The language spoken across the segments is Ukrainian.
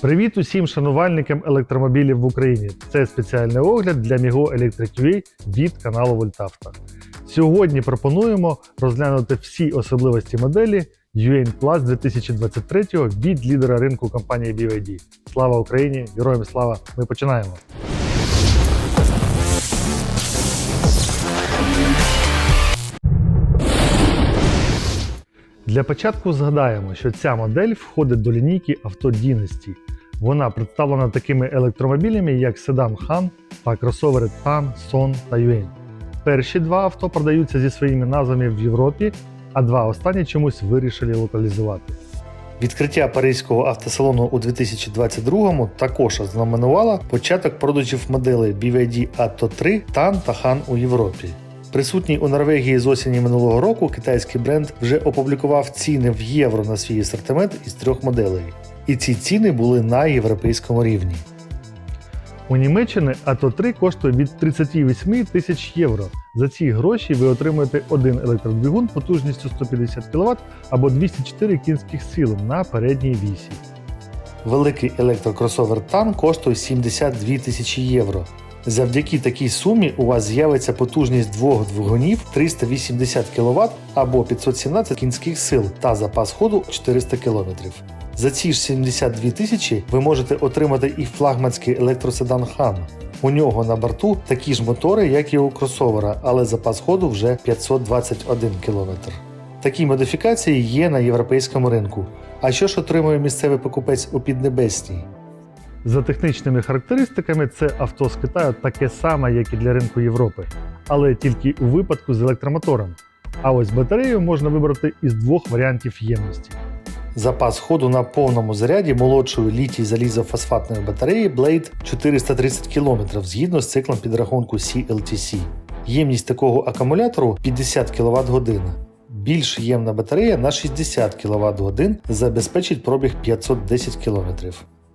Привіт усім шанувальникам електромобілів в Україні. Це спеціальний огляд для Migo Electric UA від каналу Вольтавто. Сьогодні пропонуємо розглянути всі особливості моделі UN Plus 2023 від лідера ринку компанії BYD. Слава Україні! Героям слава! Ми починаємо! Для початку згадаємо, що ця модель входить до лінійки авто Dynasty. Вона представлена такими електромобілями, як седан Han та кросовери Tan, Son та Yuan. Перші два авто продаються зі своїми назвами в Європі, а два останні чомусь вирішили локалізувати. Відкриття паризького автосалону у 2022-му також ознаменувало початок продажів моделей BYD Atto 3, TAN та Han у Європі. Присутній у Норвегії з осені минулого року китайський бренд вже опублікував ціни в євро на свій асортимент із трьох моделей. І ці ціни були на європейському рівні. У Німеччині АТО 3 коштує від 38 тисяч євро. За ці гроші ви отримуєте один електродвигун потужністю 150 кВт або 204 кінських сил на передній вісі. Великий електрокросовер TAN коштує 72 тисячі євро. Завдяки такій сумі у вас з'явиться потужність двох двигунів 380 кВт або 517 кінських сил та запас ходу 400 км. За ці ж 72 тисячі ви можете отримати і флагманський електроседан Han. У нього на борту такі ж мотори, як і у кросовера, але запас ходу вже 521 км. Такі модифікації є на європейському ринку. А що ж отримує місцевий покупець у Піднебесній? За технічними характеристиками, це авто з Китаю таке саме, як і для ринку Європи, але тільки у випадку з електромотором. А ось батарею можна вибрати із двох варіантів ємності. Запас ходу на повному заряді молодшої літій залізофосфатної батареї Blade 430 км згідно з циклом підрахунку CLTC. Ємність такого акумулятору 50 кВт година. Більш ємна батарея на 60 кВт годин забезпечить пробіг 510 км.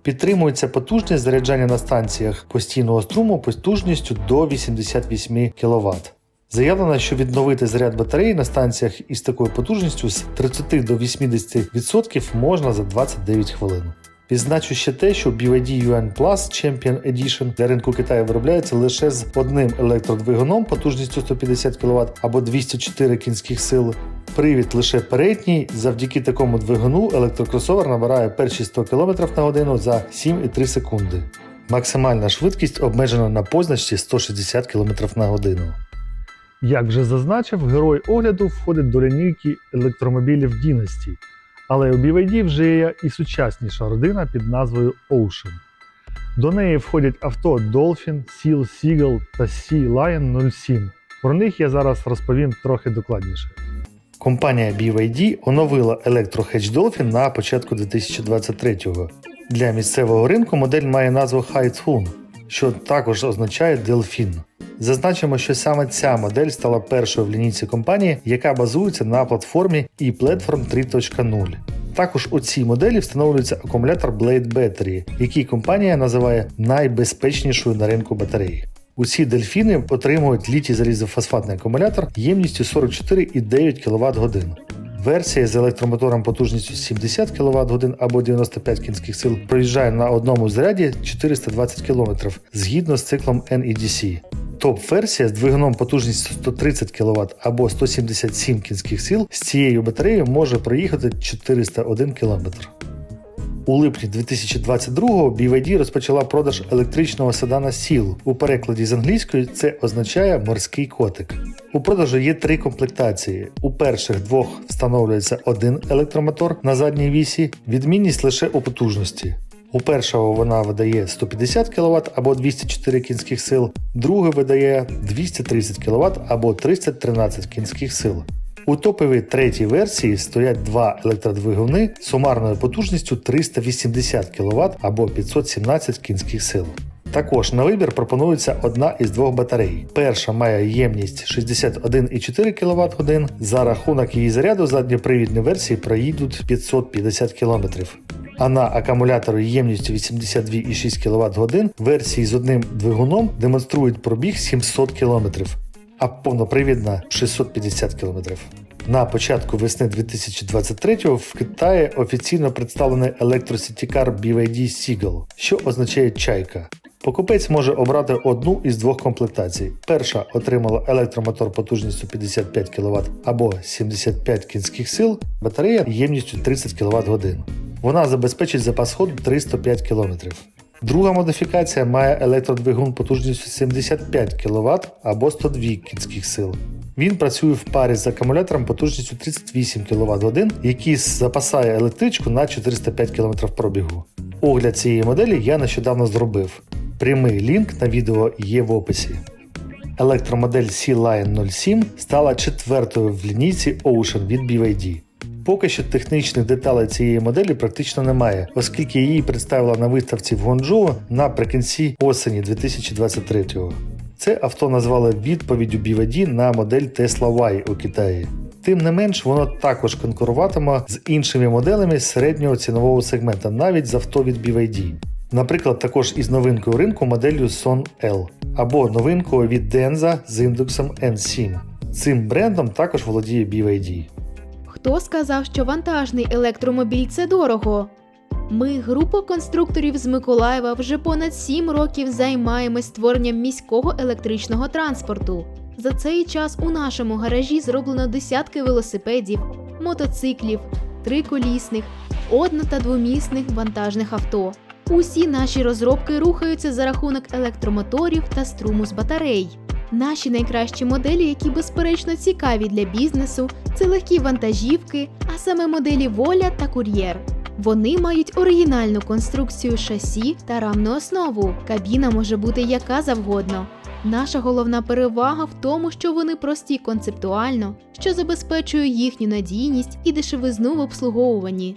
Підтримується потужність заряджання на станціях постійного струму потужністю до 88 кВт. Заявлено, що відновити заряд батареї на станціях із такою потужністю з 30 до 80% можна за 29 хвилин. Відзначу ще те, що BYD Yuan Plus Champion Edition для ринку Китаю виробляється лише з одним електродвигуном потужністю 150 кВт або 204 кінських сил. Привід лише передній. Завдяки такому двигуну електрокросовер набирає перші 100 км на годину за 7,3 секунди. Максимальна швидкість обмежена на позначці 160 км на годину. Як вже зазначив, герой огляду входить до лінійки електромобілів Dynasty, але у BYD вже є і сучасніша родина під назвою Ocean. До неї входять авто Dolphin, Seal Seagull та Sea Lion 07. Про них я зараз розповім трохи докладніше. Компанія BYD оновила електро-Hedge Dolphin на початку 2023-го. Для місцевого ринку модель має назву Haitsun, що також означає Delfin. Зазначимо, що саме ця модель стала першою в лінійці компанії, яка базується на платформі ePlatform 3.0. Також у цій моделі встановлюється акумулятор Blade Battery, який компанія називає найбезпечнішою на ринку батареї. Усі дельфіни отримують літій залізофосфатний акумулятор ємністю 44,9 кВт годин. Версія з електромотором потужністю 70 кВт годин або 95 кінських сил проїжджає на одному заряді 420 км згідно з циклом NEDC. Топ-версія з двигуном потужністю 130 кВт або 177 кінських сил з цією батареєю може проїхати 401 км. У липні 2022-го BYD розпочала продаж електричного седана Seal. У перекладі з англійської це означає морський котик. У продажу є три комплектації. У перших двох встановлюється один електромотор на задній вісі, відмінність лише у потужності. У першого вона видає 150 кВт або 204 кінських сил, другий видає 230 кВт або 313 кінських сил. У топовій третій версії стоять два електродвигуни з сумарною потужністю 380 кВт або 517 кінських сил. Також на вибір пропонується одна із двох батарей. Перша має ємність 61,4 кВт годин. За рахунок її заряду задньопривідні версії проїдуть 550 км. А на акумулятору ємністю 82,6 кВт годин версії з одним двигуном демонструють пробіг 700 км, а повнопривідна 650 км. На початку весни 2023-го в Китаї офіційно представлений електросітікар BYD Seagull, що означає чайка. Покупець може обрати одну із двох комплектацій. Перша отримала електромотор потужністю 55 кВт або 75 кінських сил, батарея ємністю 30 кВт годин. Вона забезпечить запас ходу 305 км. Друга модифікація має електродвигун потужністю 75 кВт або 102 кінських сил. Він працює в парі з акумулятором потужністю 38 кВт годин, який запасає електричку на 405 км пробігу. Огляд цієї моделі я нещодавно зробив. Прямий лінк на відео є в описі. Електромодель C-Line 07 стала четвертою в лінійці Ocean від BYD. Поки що технічних деталей цієї моделі практично немає, оскільки її представила на виставці в Гонджоу наприкінці осені 2023-го. Це авто назвали відповіддю BYD на модель Tesla Y у Китаї. Тим не менш, воно також конкуруватиме з іншими моделями середнього цінового сегмента, навіть з авто від BYD. Наприклад, також із новинкою ринку моделлю Son L або новинкою від Denza з індексом N7. Цим брендом також володіє BYD. Хто сказав, що вантажний електромобіль це дорого? Ми, група конструкторів з Миколаєва, вже понад 7 років займаємось створенням міського електричного транспорту. За цей час у нашому гаражі зроблено десятки велосипедів, мотоциклів, триколісних, одно- та двомісних вантажних авто. Усі наші розробки рухаються за рахунок електромоторів та струму з батарей. Наші найкращі моделі, які безперечно цікаві для бізнесу, це легкі вантажівки, а саме моделі Воля та Кур'єр. Вони мають оригінальну конструкцію шасі та рамну основу. Кабіна може бути яка завгодно. Наша головна перевага в тому, що вони прості концептуально, що забезпечує їхню надійність і дешевизну в обслуговуванні.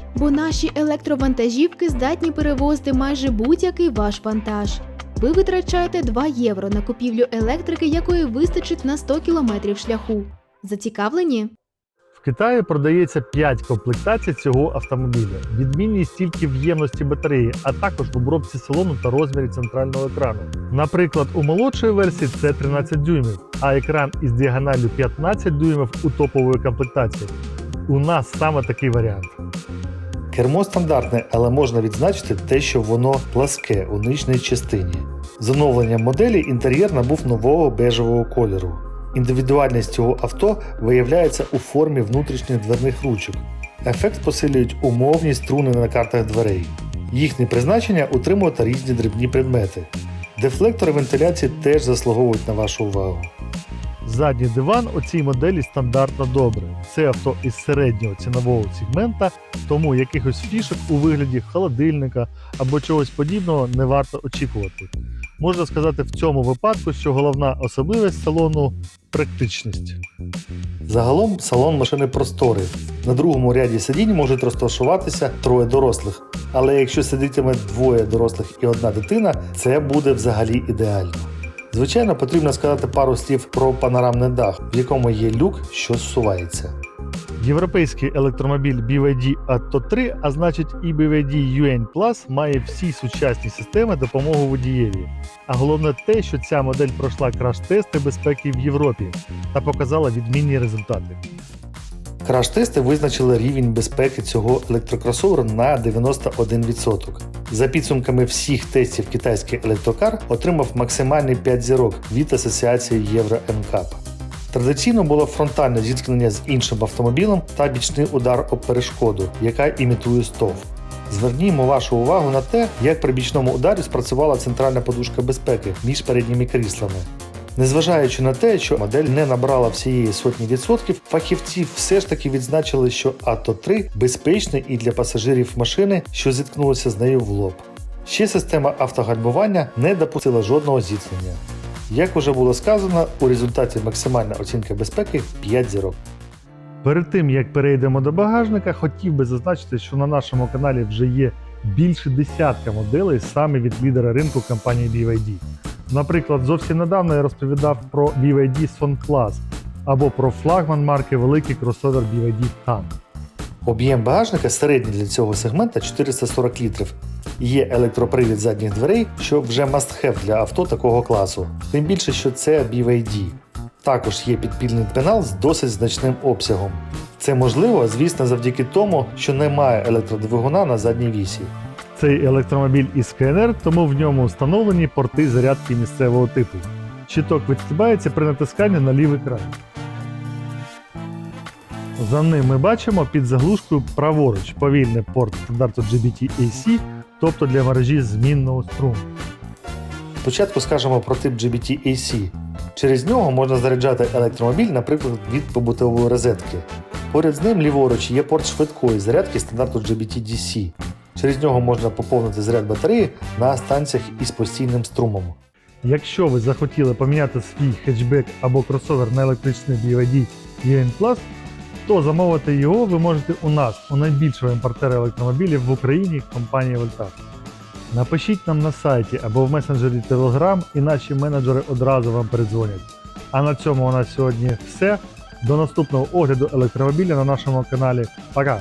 Бо наші електровантажівки здатні перевозити майже будь-який ваш вантаж. Ви витрачаєте 2 євро на купівлю електрики, якої вистачить на 100 кілометрів шляху. Зацікавлені? В Китаї продається 5 комплектацій цього автомобіля. Відмінність тільки в ємності батареї, а також в обробці салону та розмірі центрального екрану. Наприклад, у молодшої версії це 13 дюймів, а екран із діагоналлю 15 дюймів у топової комплектації. У нас саме такий варіант. Кермо стандартне, але можна відзначити те, що воно пласке у нижній частині. З оновленням моделі інтер'єр набув нового бежевого кольору. Індивідуальність цього авто виявляється у формі внутрішніх дверних ручок. Ефект посилюють умовні струни на картах дверей. Їхнє призначення утримувати різні дрібні предмети. Дефлектори вентиляції теж заслуговують на вашу увагу. Задній диван у цій моделі стандартно добре. Це авто із середнього цінового сегмента, тому якихось фішок у вигляді холодильника або чогось подібного не варто очікувати. Можна сказати в цьому випадку, що головна особливість салону практичність. Загалом салон машини просторий. На другому ряді сидінь можуть розташуватися троє дорослих. Але якщо сидітиме двоє дорослих і одна дитина, це буде взагалі ідеально. Звичайно, потрібно сказати пару слів про панорамний дах, в якому є люк, що зсувається. Європейський електромобіль BYD Atto 3, а значить і BYD UN Plus, має всі сучасні системи допомоги водієві. А головне те, що ця модель пройшла краш-тести безпеки в Європі та показала відмінні результати. Краш-тести визначили рівень безпеки цього електрокросовера на 91%. За підсумками всіх тестів китайський електрокар отримав максимальний 5 зірок від асоціації Євро НКАП. Традиційно було фронтальне зіткнення з іншим автомобілем та бічний удар об перешкоду, яка імітує стовп. Звернімо вашу увагу на те, як при бічному ударі спрацювала центральна подушка безпеки між передніми кріслами. Незважаючи на те, що модель не набрала всієї сотні відсотків, фахівці все ж таки відзначили, що АТО 3 безпечний і для пасажирів машини, що зіткнулися з нею в лоб. Ще система автогальмування не допустила жодного зіткнення. Як уже було сказано, у результаті максимальна оцінка безпеки 5 зірок. Перед тим як перейдемо до багажника, хотів би зазначити, що на нашому каналі вже є більше десятка моделей саме від лідера ринку компанії BYD. Наприклад, зовсім недавно я розповідав про BYD Son Class або про флагман марки великий кросовер BYD Tan. Об'єм багажника середній для цього сегмента 440 літрів. Є електропривід задніх дверей, що вже must-have для авто такого класу. Тим більше, що це BYD. Також є підпільний пенал з досить значним обсягом. Це можливо, звісно, завдяки тому, що немає електродвигуна на задній вісі. Цей електромобіль із КНР, тому в ньому встановлені порти зарядки місцевого типу. Щиток відстібається при натисканні на лівий край. За ним ми бачимо під заглушкою праворуч повільний порт стандарту GBT-AC, тобто для мережі змінного струму. Спочатку скажемо про тип GBT AC. Через нього можна заряджати електромобіль, наприклад, від побутової розетки. Поряд з ним ліворуч є порт швидкої зарядки стандарту GBT DC. Через нього можна поповнити заряд батареї на станціях із постійним струмом. Якщо ви захотіли поміняти свій хетчбек або кросовер на електричний BYD UN Plus, то замовити його ви можете у нас, у найбільшого імпортера електромобілів в Україні компанії Voltas. Напишіть нам на сайті або в месенджері Telegram, і наші менеджери одразу вам передзвонять. А на цьому у нас сьогодні все. До наступного огляду електромобіля на нашому каналі. Пока!